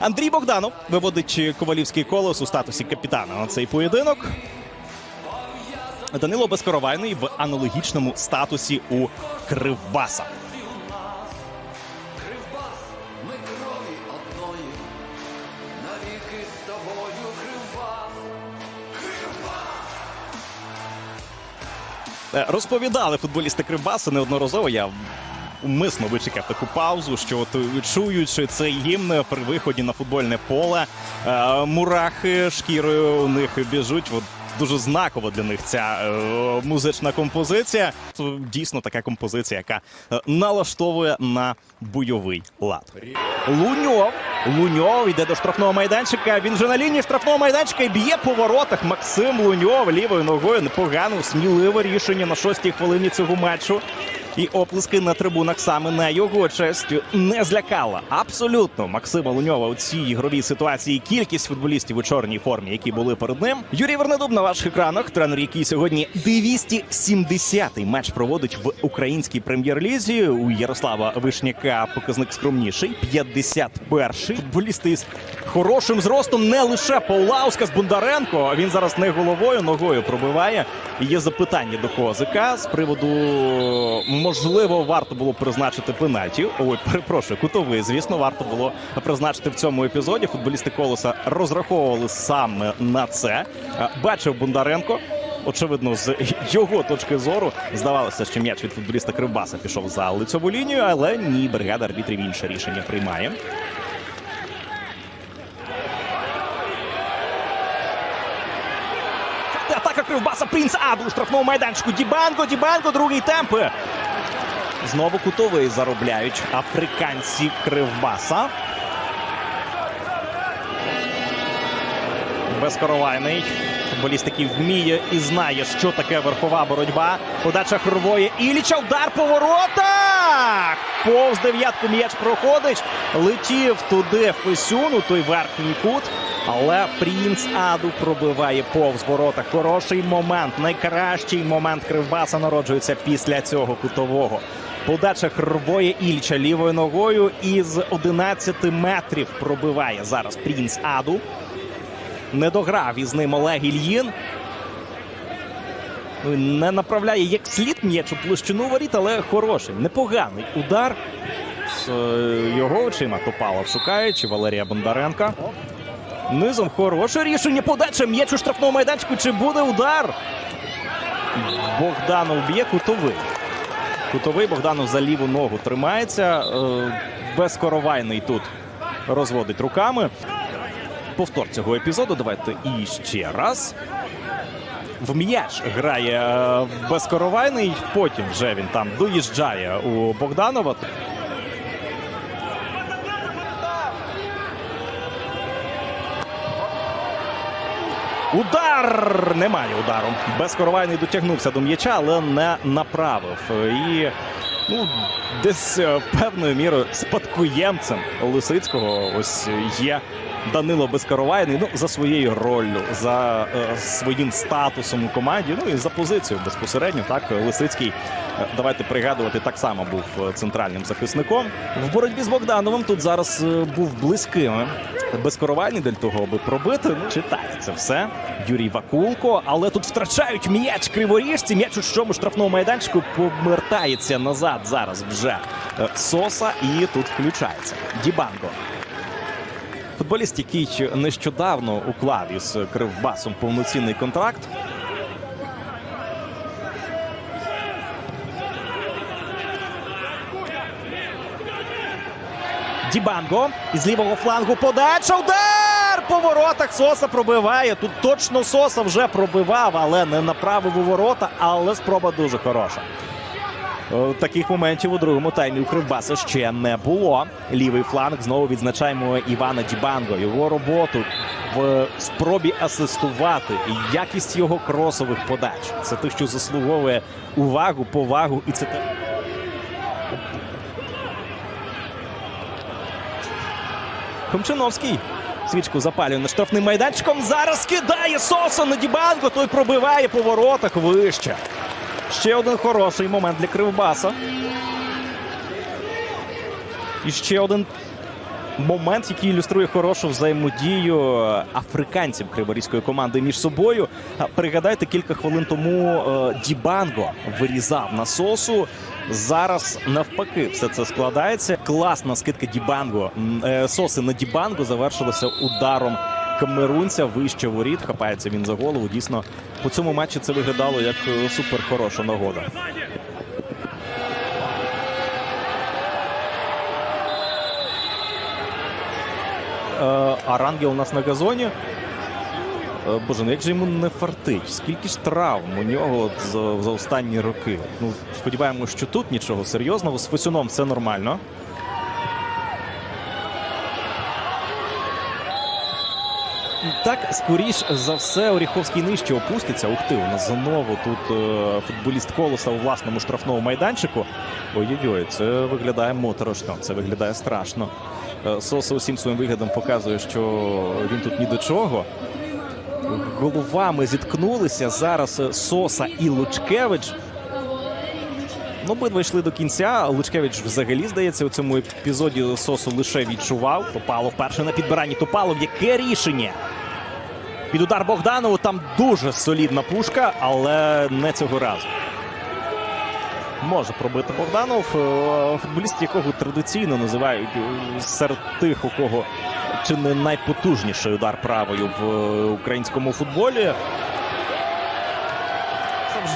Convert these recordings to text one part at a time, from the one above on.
Андрій Богданов виводить ковалівський колос у статусі капітана на цей поєдинок. Данило Безкоровайний в аналогічному статусі у Кривбаса. Е, Розповідали футболісти Кривбаса неодноразово. Я умисно вичекав таку паузу, що от чуючи цей гімн при виході на футбольне поле, е, мурахи шкірою у них біжуть. От дуже знакова для них ця е, музична композиція. Дійсно така композиція, яка е, налаштовує на бойовий лад. Луньов. Луньов йде до штрафного майданчика. Він вже на лінії штрафного майданчика і б'є по воротах. Максим Луньов лівою ногою непогано, сміливе рішення на шостій хвилині цього матчу. І оплески на трибунах саме на його честь не злякала. Абсолютно Максима Луньова у цій ігровій ситуації. Кількість футболістів у чорній формі, які були перед ним. Юрій Вернедуб на ваших екранах. Тренер, який сьогодні 270-й матч проводить в українській прем'єр-лізі. У Ярослава Вишняка показник скромніший. 51-й. Футболісти із хорошим зростом не лише Паулаускас Бондаренко. Він зараз не головою, ногою пробиває. Є запитання до Козика з приводу можливо варто було призначити пенальті. Ой, перепрошую, кутовий. Звісно, варто було призначити в цьому епізоді. Футболісти колеса розраховували саме на це. Е, Бачив Бондаренко. Очевидно, з його точки зору здавалося, що м'яч від футболіста Кривбаса пішов за лицьову лінію, але ні, бригада арбітрів інше рішення приймає. Атака Кривбаса, Принц Аду у штрафному майданчику. Дібанго, Дібанго, другий темп. Знову кутовий заробляють африканці Кривбаса. Безкоровайний. Футболіст, який вміє і знає, що таке верхова боротьба. Подача Хурвоє. Іліча, удар по воротах! Повз дев'ятку м'яч проходить. Летів туди Фесюн у той верхній кут. Але Принц Аду пробиває повз ворота. Хороший момент. Найкращий момент Кривбаса народжується після цього кутового. Подача Хрвоє Ільча лівою ногою із 11 метрів пробиває зараз Принц Аду. Не дограв із ним Олег Ільїн. Ну, Не направляє як слід м'яч площину воріт, але хороший, непоганий удар. З е, його очима Топалов шукає, чи Валерія Бондаренка. Низом хороше рішення. Подача м'яч у штрафному майданчику. Чи буде удар? Богданов б'є кутовий. Кутовий Богданов за ліву ногу тримається. Е, Безкоровайний тут розводить руками. Повтор цього епізоду. Давайте і ще раз. В м'яч грає е, Безкоровайний. Потім вже він там доїжджає у Богданова. Удар! Немає удару. Безкоровайний дотягнувся до м'яча, але не направив. І ну, десь е, певною мірою спадкоємцем Лисицького ось є Данило Безкоровайний. Ну, за своєю роллю, за е, своїм статусом у команді, ну і за позицію безпосередньо. Так, Лисицький, е, давайте пригадувати, так само був е, центральним захисником. В боротьбі з Богдановим тут зараз е, був близьким. Безкоровальний для того, аби пробити. Ну, читає це все. Юрій Вакулко. Але тут втрачають м'яч криворіжці. М'яч у чому штрафному майданчику повертається назад зараз вже Соса. І тут включається Дібанго. Футболіст, який нещодавно уклав із Кривбасом повноцінний контракт. Дібанго із лівого флангу подача. Удар! По воротах Соса пробиває. Тут точно Соса вже пробивав, але не направив у ворота. Але спроба дуже хороша. Е, Таких моментів у другому таймі у Кривбаса ще не було. Лівий фланг знову відзначаємо Івана Дібанго. Його роботу в спробі асистувати якість його кросових подач. Це те, що заслуговує увагу, повагу, і це те. Хомчиновський свічку запалює над штрафним майданчиком. Зараз кидає Соса на Дібанго. Той пробиває по воротах вище. Ще один хороший момент для Кривбаса. І ще один момент, який ілюструє хорошу взаємодію африканців криворізької команди між собою. Пригадайте, кілька хвилин тому е, Дібанго вирізав на сосу. Зараз навпаки все це складається. Класна скидка Дібанго. Е, Соси на Дібанго завершилася ударом камерунця вище воріт. Хапається він за голову. Дійсно, по цьому матчі це виглядало як е, супер хороша нагода. Е, Арангел у нас на газоні. Е, Боже, ну як же йому не фартить? Скільки ж травм у нього за, за останні роки? Ну, сподіваємося, що тут нічого серйозного. З Фесюном все нормально. Так, скоріш за все, Оріховський нижче опуститься. Ух ти, у нас знову тут е, футболіст Колоса у власному штрафному майданчику. Ой-ой-ой, це виглядає моторошно, це виглядає страшно. Е, Соса усім своїм виглядом показує, що він тут ні до чого. Головами зіткнулися зараз е, Соса і Лучкевич. Ну, обидва йшли до кінця. Лучкевич взагалі, здається, у цьому епізоді Сосу лише відчував. Топалов перше на підбиранні. Топалов, яке рішення? Під удар Богданову там дуже солідна пушка, але не цього разу. Може пробити Богданов, е, футболіст, якого традиційно називають е, серед тих, у кого чи не найпотужніший удар правою в е, українському футболі.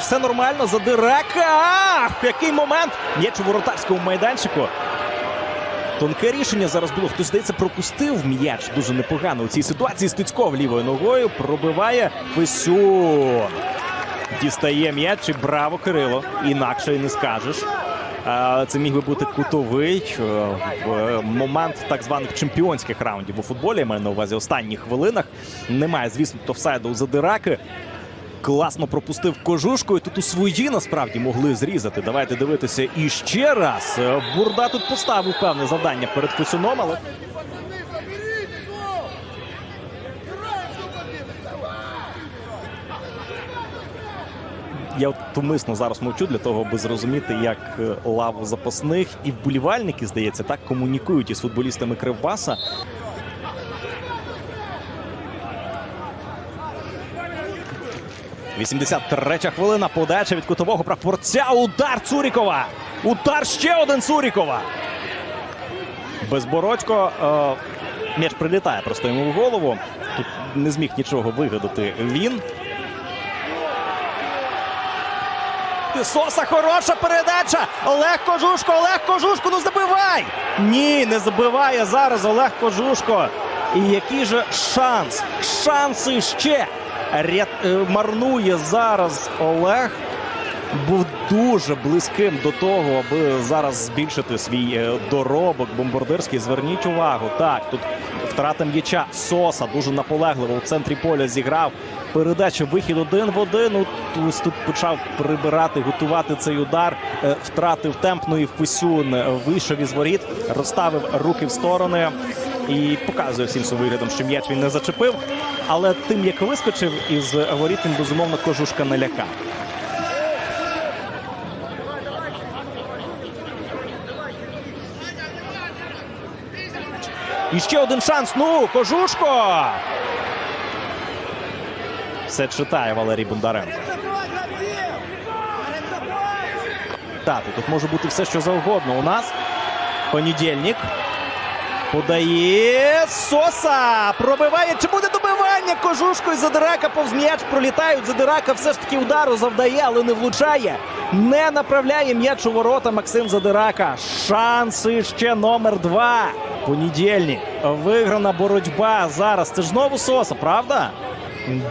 Все нормально, задирака. Ах, який момент! М'яч у воротарському майданчику. Тонке рішення зараз було. Хтось, здається, пропустив м'яч дуже непогано у цій ситуації. Стецьков лівою ногою пробиває Фесюн. Дістає м'яч і браво, Кирило. Інакше і не скажеш. Це міг би бути кутовий е, в момент так званих чемпіонських раундів у футболі. Я маю на увазі останніх хвилинах. Немає, звісно, тофсайду у задираки. Класно пропустив кожушку, і тут у свої насправді могли зрізати. Давайте дивитися і ще раз. Е, Бурда тут поставив певне завдання перед Фесюном, але я от умисно зараз мовчу для того, аби зрозуміти, як е, лаву запасних і вболівальники, здається, так комунікують із футболістами Кривбаса. – 83-я хвилина. Подача від кутового прапорця. Удар Цурікова. Удар ще один Цурікова. Безбородько. Е, м'яч прилітає просто йому в голову. Тут не зміг нічого вигадати він. Соса хороша передача. Олег Кожушко, Олег Кожушко, ну забивай! Ні, не забиває зараз Олег Кожушко. І який же шанс? Шанси ще Ря... е, марнує зараз Олег. Був дуже близьким до того, аби зараз збільшити свій е, доробок бомбардирський. Зверніть увагу. Так, тут втрата м'яча Соса дуже наполегливо у центрі поля зіграв. Передача вихід один в один. Ось тут почав прибирати, готувати цей удар. Е, Втратив темп, ну і Фесюн е, вийшов із воріт, розставив руки в сторони і показує всім своїм виглядом, що м'яч він не зачепив. Але тим, як вискочив із воріт, він безумовно кожушка налякав. І ще один шанс. Ну, кожушко. Все читає Валерій Бондаренко. Так, тут може бути все, що завгодно. У нас понедільник. Подає Соса. Пробиває. Чи буде добивання? Кожушко і Задирака повз м'яч пролітають. Задирака все ж таки удару завдає, але не влучає. Не направляє м'яч у ворота Максим Задирака. Шанси ще номер два. Понедільник. Виграна боротьба зараз. Це ж знову Соса, правда?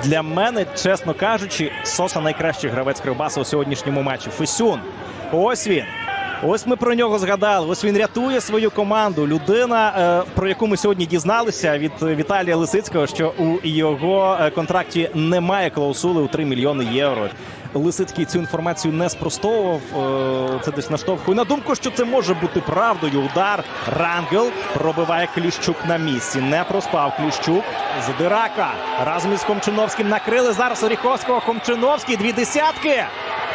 Для мене, чесно кажучи, Соса найкращий гравець Кривбаса у сьогоднішньому матчі. Фесюн. Ось він. Ось ми про нього згадали. Ось він рятує свою команду. Людина, е, про яку ми сьогодні дізналися від Віталія Лисицького, що у його е, контракті немає клаусули у 3 мільйони євро. Лисицький цю інформацію не спростовував. Е, Це десь наштовхує на думку, що це може бути правдою. Удар Рангел пробиває Кліщук на місці. Не проспав Кліщук. Задирака разом із Хомчиновським накрили зараз Оріховського. Хомчиновський дві десятки.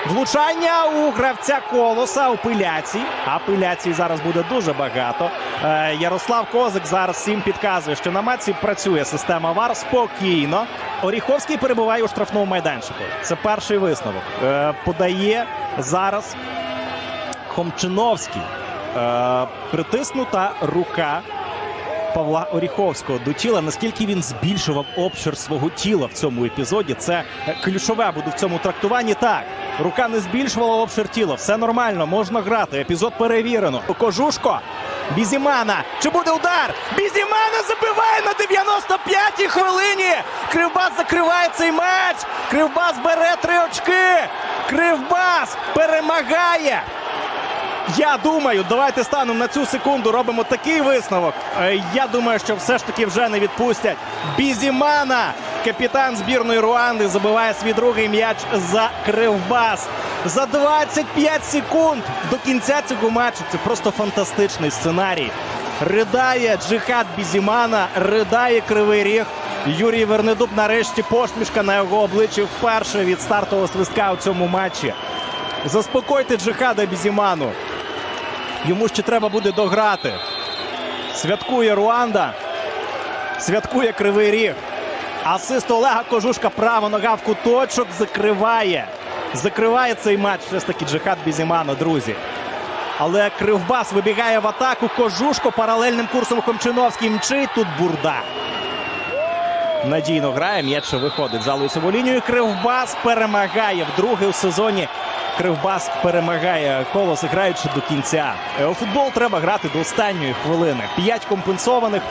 Влучання у гравця колоса апеляцій. Апеляцій зараз буде дуже багато. Е, Ярослав Козик зараз всім підказує, що на матці працює система ВАР спокійно. Оріховський перебуває у штрафному майданчику. Це перший висновок. Е, подає зараз Хомчиновський. Е, притиснута рука Павла Оріховського до тіла. Наскільки він збільшував обшир свого тіла в цьому епізоді? Це е, ключове буде в цьому трактуванні. Так, рука не збільшувала обшир тіла. Все нормально, можна грати. Епізод перевірено. Кожушко. Бізімана. Чи буде удар? Бізімана забиває на 95-й хвилині. Кривбас закриває цей матч. Кривбас бере три очки. Кривбас перемагає. Я думаю, давайте станемо на цю секунду. Робимо такий висновок. Е, Я думаю, що все ж таки вже не відпустять. Бізімана, капітан збірної Руанди, забиває свій другий м'яч за кривбас. За 25 секунд до кінця цього матчу. Це просто фантастичний сценарій. Ридає Джихад Бізімана, ридає Кривий Ріг. Юрій Вернедуб нарешті посмішка на його обличчі вперше від стартового свистка у цьому матчі. Заспокойте Джихада Бізіману. Йому ще треба буде дограти. Святкує Руанда. Святкує Кривий Ріг. Асист Олега Кожушка. Права нога в куточок. Закриває. Закриває цей матч. Все ж таки Джихад Бізімана, друзі. Але Кривбас вибігає в атаку. Кожушко паралельним курсом Хомчиновський мчить. Тут бурда. Надійно грає. М'яч виходить за лицеву лінію. Кривбас перемагає вдруге у сезоні. Кривбас перемагає колос, граючи до кінця. Е, У футбол треба грати до останньої хвилини. П'ять компенсованих.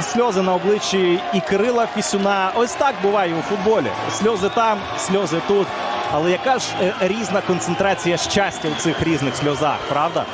Сльози на обличчі і Кирила Фісюна. Ось так буває у футболі. Сльози там, сльози тут. Але яка ж е, різна концентрація щастя у цих різних сльозах, правда?